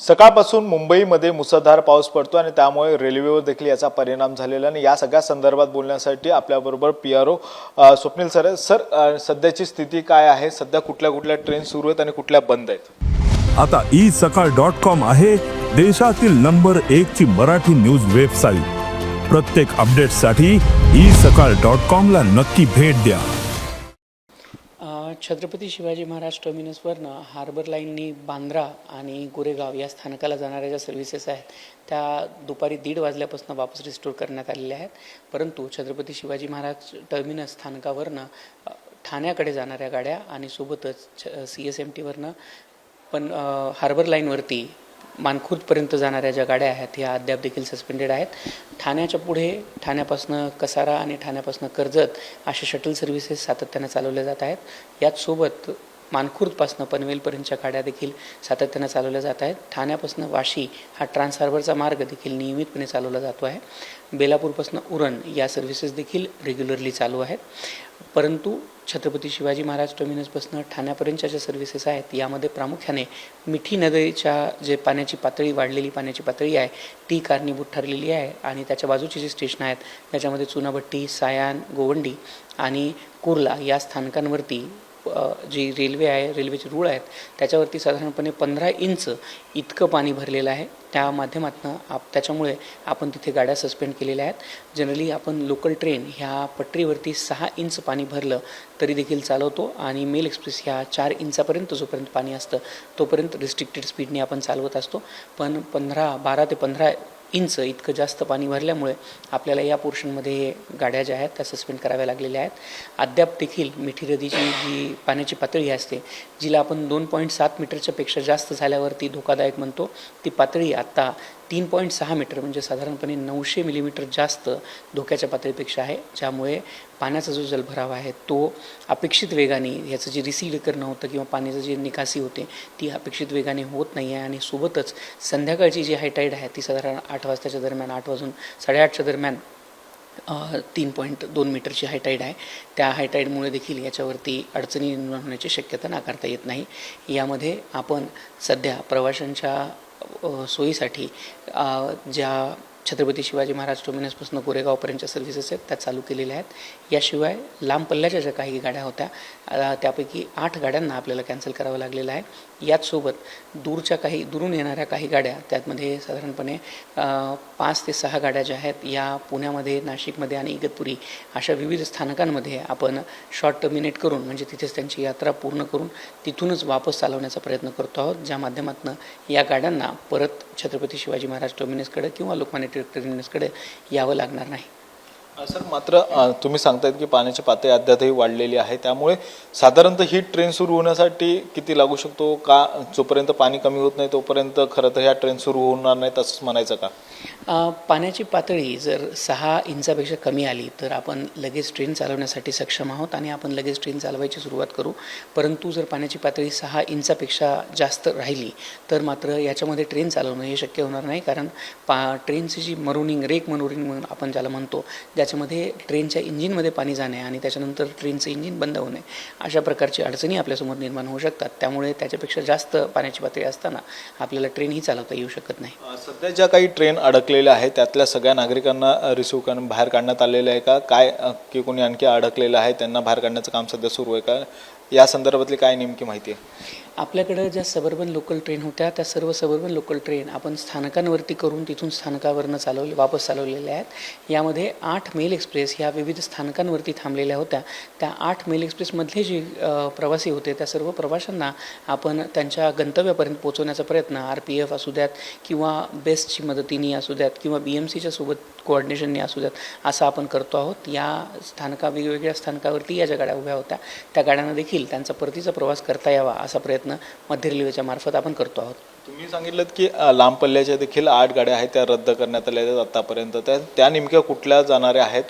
सकाळपासून मुंबईमध्ये मुसळधार पाऊस पडतो आणि त्यामुळे रेल्वेवर देखील याचा परिणाम झालेला आणि या सगळ्या संदर्भात बोलण्यासाठी आपल्याबरोबर P R O Swapnil sir sir सध्याची स्थिती काय आहे? सध्या कुठल्या कुठल्या ट्रेन सुरू आहेत आणि कुठल्या बंद आहेत? आता ई सकाळ डॉट कॉम आहे देशातील नंबर एक ची मराठी न्यूज वेबसाईट. प्रत्येक अपडेटसाठी ई सकाळ डॉट कॉम ला नक्की भेट द्या. छत्रपती शिवाजी महाराज टर्मिनसवरनं हार्बर लाईननी बांद्रा आणि गोरेगाव या स्थानकाला जाणाऱ्या ज्या सर्व्हिसेस आहेत त्या दुपारी दीड वाजल्यापासून वापस रिस्टोर करण्यात आलेल्या आहेत. परंतु छत्रपती शिवाजी महाराज टर्मिनस स्थानकावरनं ठाण्याकडे जाणाऱ्या गाड्या आणि सोबतच सी एस एम टीवरनं पण हार्बर लाईनवरती मानखुर्दपर्यंत जाणाऱ्या ज्या गाड्या आहेत ह्या अद्याप देखील सस्पेंडेड आहेत. ठाण्याच्या पुढे ठाण्यापासनं कसारा आणि ठाण्यापासनं कर्जत अशा शटल सर्व्हिसेस सातत्यानं चालवल्या जात आहेत. याचसोबत मानखुर्दपासनं पनवेलपर्यंतच्या गाड्या देखील सातत्यानं चालवल्या जात आहेत. ठाण्यापासून वाशी हा ट्रान्स हार्बरचा मार्ग देखील नियमितपणे चालवला जातो आहे. बेलापूरपासनं उरण या सर्व्हिसेस देखील रेग्युलरली चालू आहेत. परंतु छत्रपती शिवाजी महाराज टर्मिनसपासून ठाण्यापर्यंतच्या ज्या सर्व्हिसेस आहेत. यामध्ये प्रामुख्याने मिठी नदीच्या जे पाण्याची पातळी वाढलेली पाण्याची पातळी आहे ती कारणीभूत ठरलेली आहे. आणि त्याच्या बाजूची जी स्टेशन आहेत त्याच्यामध्ये चुनाभट्टी सायान गोवंडी आणि कुर्ला या स्थानकांवरती जी रेल्वे आहे रेल्वेचे रूळ आहेत त्याच्यावरती साधारणपणे पंधरा इंच इतकं पाणी भरलेलं आहे. त्या माध्यमातून आप त्याच्यामुळे आपण तिथे गाड्या सस्पेंड केलेल्या आहेत. जनरली आपण लोकल ट्रेन ह्या पटरीवरती सहा इंच पाणी भरलं तरी देखील चालवतो आणि मेल एक्सप्रेस ह्या चार इंचापर्यंत जोपर्यंत पाणी असतं तोपर्यंत रिस्ट्रिक्टेड स्पीडने आपण चालवत असतो. पण पंधरा बारा ते पंधरा इंच इतकं जास्त पाणी भरल्यामुळे आपल्याला या पोर्शनमध्ये गाड्या ज्या आहेत त्या सस्पेंड कराव्या लागलेल्या आहेत. अद्याप देखील मिठी नदीची जी पाण्याची पातळी असते जिला आपण दोन पॉईंट सात मीटरच्या पेक्षा जास्त झाल्यावरती धोकादायक म्हणतो ती पातळी आत्ता तीन पॉईंट सहा मीटर म्हणजे साधारणपणे नऊशे मिलीमीटर जास्त धोक्याच्या पातळीपेक्षा आहे ज्यामुळे पाण्याचा जो जलभराव आहे तो अपेक्षित वेगाने ह्याचं जे रिसीड करणं होतं किंवा पाण्याचं जे निकासी होते ती अपेक्षित वेगाने होत नाही आहे. आणि सोबतच संध्याकाळची जी हायटाईड आहे ती साधारण आठ वाजताच्या दरम्यान आठ वाजून साडेआठच्या दरम्यान तीन पॉईंट दोन मीटरची हायटाईड आहे. त्या हायटाईडमुळे देखील याच्यावरती अडचणी निर्माण होण्याची शक्यता नाकारता येत नाही. यामध्ये आपण सध्या प्रवाशांच्या सोयीसाठी ज्या छत्रपती शिवाजी महाराज टर्मिनसपासून गोरेगावपर्यंतच्या सर्व्हिसेस आहेत त्या चालू केलेल्या आहेत. याशिवाय लांब पल्ल्याच्या ज्या काही गाड्या होत्या त्यापैकी आठ गाड्यांना आपल्याला कॅन्सल करावं लागलेलं आहे. याचसोबत दूरच्या काही दुरून येणाऱ्या काही गाड्या त्यातमध्ये साधारणपणे पाच ते सहा गाड्या ज्या आहेत या पुण्यामध्ये नाशिकमध्ये आणि इगतपुरी अशा विविध स्थानकांमध्ये आपण शॉर्ट टर्मिनेट करून म्हणजे तिथेच त्यांची यात्रा पूर्ण करून तिथूनच वापस चालवण्याचा प्रयत्न करतो आहोत. ज्या माध्यमातून या गाड्यांना परत छत्रपती शिवाजी महाराज टर्मिनसकडे किंवा लोकमान्य टिळक यावं लागणार नाही. सर मात्र तुम्ही सांगतायत की पाण्याची पातळी अद्यापही वाढलेली आहे. त्यामुळे साधारणतः ही ट्रेन सुरू होण्यासाठी किती लागू शकतो? का जोपर्यंत पाणी कमी होत नाही तोपर्यंत खरं तर ह्या ट्रेन सुरू होणार नाहीत असंच म्हणायचं का? पाण्याची पातळी जर सहा इंचापेक्षा कमी आली तर आपण लगेच ट्रेन चालवण्यासाठी सक्षम आहोत आणि आपण लगेच ट्रेन चालवायची सुरुवात करू. परंतु जर पाण्याची पातळी सहा इंचापेक्षा जास्त राहिली तर मात्र याच्यामध्ये ट्रेन चालवणं हे शक्य होणार नाही. कारण पा ट्रेनची जी मरुनिंग रेक मनोरिंग म्हणून आपण ज्याला म्हणतो ज्याच्यामध्ये ट्रेनच्या इंजिनमध्ये पाणी जाणे आणि त्याच्यानंतर ट्रेनचं इंजिन बंद होणे अशा प्रकारची अडचणी आपल्यासमोर निर्माण होऊ शकतात. त्यामुळे त्याच्यापेक्षा जास्त पाण्याची पातळी असताना आपल्याला ट्रेनही चालवता येऊ शकत नाही. सध्या ज्या काही ट्रेन अडकलेल्या आहे त्यातल्या सगळ्या नागरिकांना रिसिव्ह करून बाहेर काढण्यात आलेलं आहे का? काय की कोणी आणखी अडकलेलं आहे त्यांना बाहेर काढण्याचं काम सध्या सुरू आहे का? या संदर्भातली काय नेमकी माहिती आहे? आपल्याकडं ज्या सबर्बन लोकल ट्रेन होत्या त्या सर्व सबर्बन लोकल ट्रेन आपण स्थानकांवरती करून तिथून स्थानकावरनं चालवले वापस चालवलेल्या आहेत. यामध्ये आठ मेल एक्सप्रेस ह्या विविध स्थानकांवरती थांबलेल्या होत्या. त्या आठ मेल एक्सप्रेसमधले जे प्रवासी होते त्या सर्व प्रवाशांना आपण त्यांच्या गंतव्यापर्यंत पोहोचवण्याचा प्रयत्न आर पी एफ असू द्यात किंवा बेस्टची मदतीने असू द्यात किंवा बी एम सीच्या सोबत कोऑर्डिनेशनने असू द्यात असं आपण करतो आहोत. या स्थानका वेगवेगळ्या स्थानकावरती या ज्या गाड्या उभ्या होत्या त्या गाड्यांना देखील त्यांचा परतीचा प्रवास करता यावा असा प्रयत्न मध्य रेल्वेच्या मार्फत आपण करतो आहोत. तुम्ही सांगितलं की अ, लांब पल्ल्याच्या देखील आठ गाड्या आहेत त्या रद्द करण्यात आल्या आहेत आतापर्यंत. त्या त्या नेमक्या कुठल्या जाणाऱ्या आहेत?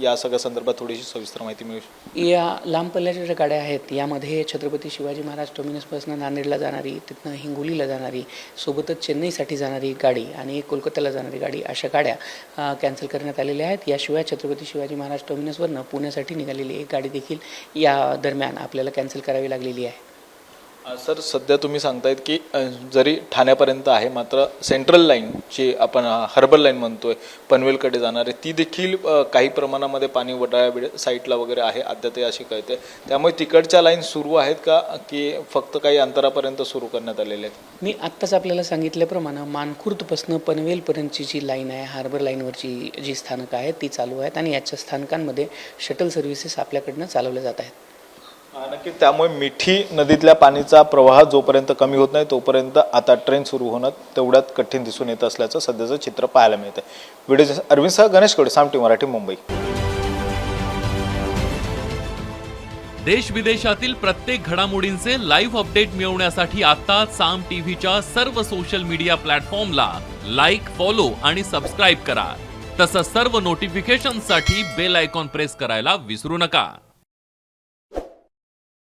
या सगळ्या संदर्भात थोडीशी सविस्तर माहिती मिळू शकते या लांब पल्ल्याच्या ज्या गाड्या आहेत यामध्ये छत्रपती शिवाजी महाराज टर्मिनसपासून नांदेडला जाणारी तिथनं हिंगोलीला जाणारी सोबतच चेन्नईसाठी जाणारी गाडी आणि कोलकात्याला जाणारी गाडी अशा गाड्या कॅन्सल करण्यात आलेल्या आहेत. याशिवाय छत्रपती शिवाजी महाराज टर्मिनसवरनं पुण्यासाठी निघालेली एक गाडी देखील या दरम्यान आपल्याला कॅन्सल करावी लागलेली आहे. सर सध्या तुम्ही सांगतायत की जरी ठाण्यापर्यंत आहे मात्र सेंट्रल लाईन जी आपण हर्बल लाईन म्हणतोय पनवेलकडे जाणारे ती देखील काही प्रमाणामध्ये पाणी वडाळ्या बिड साईटला वगैरे आहे अद्यापही अशी कळते. त्यामुळे तिकडच्या लाईन सुरू आहेत का की फक्त काही अंतरापर्यंत सुरू करण्यात आलेले आहेत? मी आत्ताच आपल्याला सांगितल्याप्रमाणे मानखुर्दपासून पनवेलपर्यंतची जी लाईन आहे हार्बर लाईनवरची जी स्थानकं आहेत ती चालू आहेत आणि याच्या स्थानकांमध्ये शटल सर्व्हिसेस आपल्याकडनं चालवल्या जात आहेत. नक्की त्यामुळे मिठी नदीतल्या पाणीचा प्रवाह जोपर्यंत कमी होत नाही तोपर्यंत आता ट्रेन सुरू होणं तेवढ्यात कठीण दिसून येत असल्याचं सध्याचं चित्र पाहायला मिळतं व्हिडिओ अरविंद सह गणेशकडे सामटी मराठी मुंबई. देश विदेशातील प्रत्येक घडामोडींचे लाईव्ह अपडेट मिळवण्यासाठी आता साम टीव्हीच्या सर्व सोशल मीडिया प्लॅटफॉर्मला लाईक फॉलो आणि सबस्क्राईब करा. तसंच सर्व नोटिफिकेशनसाठी बेल आयकॉन प्रेस करायला विसरू नका.